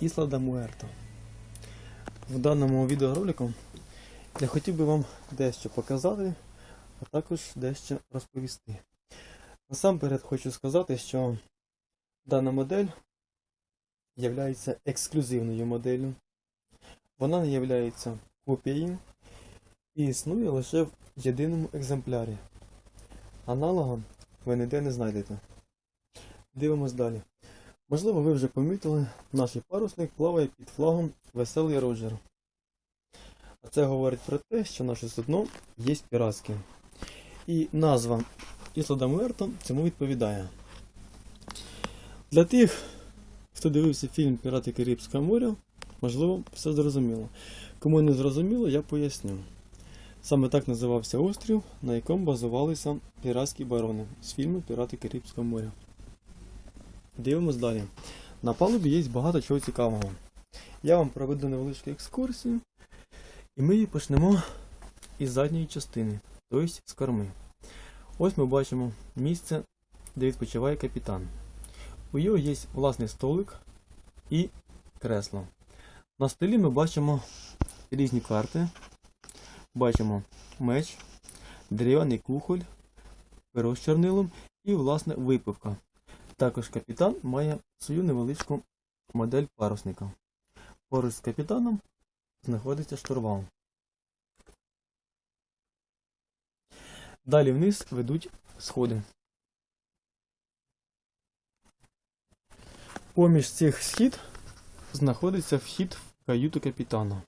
Ісла да Муерто. В даному відеоролику я хотів би вам дещо показати, а також дещо розповісти. Насамперед хочу сказати, що дана модель є ексклюзивною моделлю. Вона не є копією і існує лише в єдиному екземплярі. Аналога ви ніде не знайдете. Дивимось далі. Можливо, ви вже помітили, наш парусник плаває під флагом Веселий Роджер. А це говорить про те, що наше судно є піратським. І назва Ісла Муерто цьому відповідає. Для тих, хто дивився фільм Пірати Карибського моря, можливо, все зрозуміло. Кому не зрозуміло, я поясню. Саме так називався острів, на якому базувалися піратські барони з фільму Пірати Карибського моря. Дивимось далі. На палубі є багато чого цікавого. Я вам проведу невеличку екскурсію, і ми її почнемо із задньої частини, тобто з корми. Ось ми бачимо місце, де відпочиває капітан. У його є власний столик і кресло. На столі ми бачимо різні карти. Бачимо меч, дерев'яний кухоль, перо з чорнилом і, власне, випивка. Також капітан має свою невеличку модель парусника. Поруч з капітаном знаходиться штурвал. Далі вниз ведуть сходи. Поміж цих схід знаходиться вхід в каюту капітана.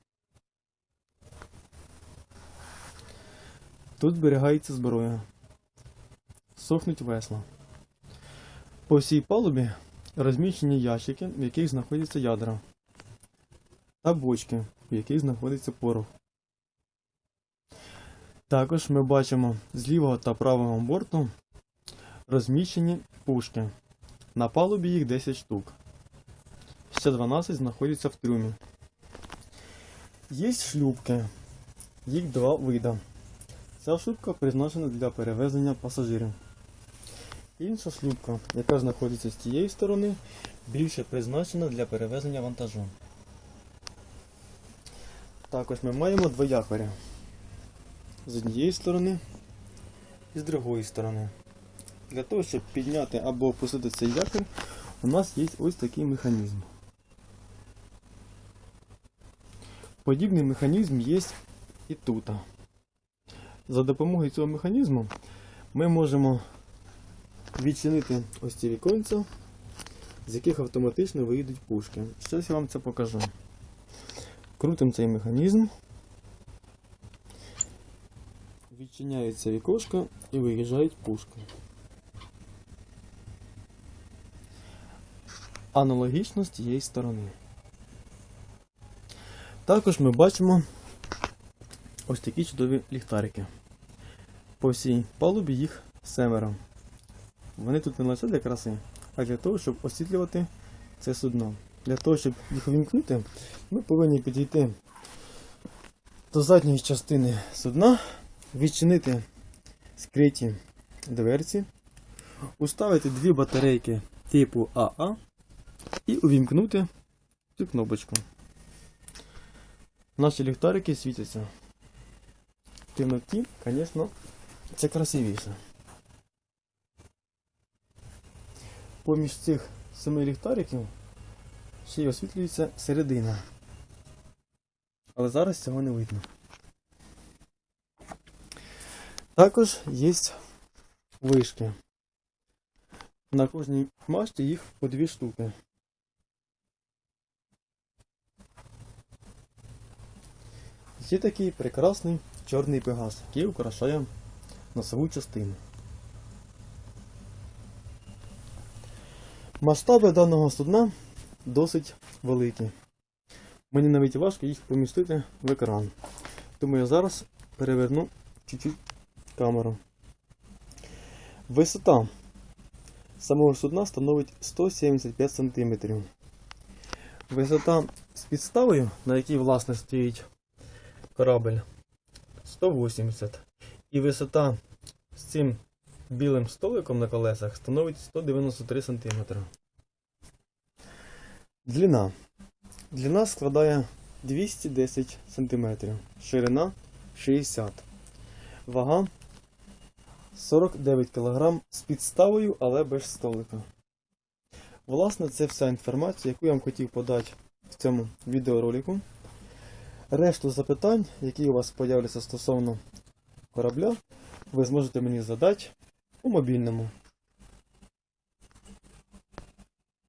Тут зберігається зброя. Сохнуть весла. По всій палубі розміщені ящики, в яких знаходяться ядра, та бочки, в яких знаходиться порох. Також ми бачимо з лівого та правого борту розміщені пушки. На палубі їх 10 штук. Ще 12 знаходяться в трюмі. Є шлюпки. Їх два вида. Ця шлюпка призначена для перевезення пасажирів. Інша шлюпка, яка знаходиться з тієї сторони, більше призначена для перевезення вантажу. Також ми маємо два якоря. З однієї сторони і з другої сторони. Для того, щоб підняти або опустити цей якорь, у нас є ось такий механізм. Подібний механізм є і тут. За допомогою цього механізму ми можемо відчинити ось ці віконця, з яких автоматично виїдуть пушки. Зараз я вам це покажу. Крутимо цей механізм, відчиняється вікошко і виїжджають пушки. Аналогічно з тієї сторони. Також ми бачимо ось такі чудові ліхтарики. По всій палубі їх семеро. Вони тут не лише для краси, а для того, щоб освітлювати це судно. Для того, щоб їх увімкнути, ми повинні підійти до задньої частини судна, відчинити скриті дверці, уставити дві батарейки типу АА і увімкнути цю кнопочку. Наші ліхтарики світяться. В темноті, звісно, це красивіше. Поміж цих семи ліхтариків ще й освітлюється середина. Але зараз цього не видно. Також є вишки. На кожній мачті їх по дві штуки. Є такий прекрасний чорний пегас, який украшає носову частину. Масштаби даного судна досить великі. Мені навіть важко їх помістити в екран. Тому я зараз переверну чуть-чуть камеру. Висота самого судна становить 175 см. Висота з підставою, на якій власне стоїть корабель, 180. І висота з цим білим столиком на колесах становить 193 см. Длина Длина складає 210 см, ширина 60 Вага 49 кг з підставою, але без столика. Власне, це вся інформація, яку я вам хотів подати в цьому відеоролику. Решту запитань, які у вас появляться стосовно корабля, ви зможете мені задати у мобільному.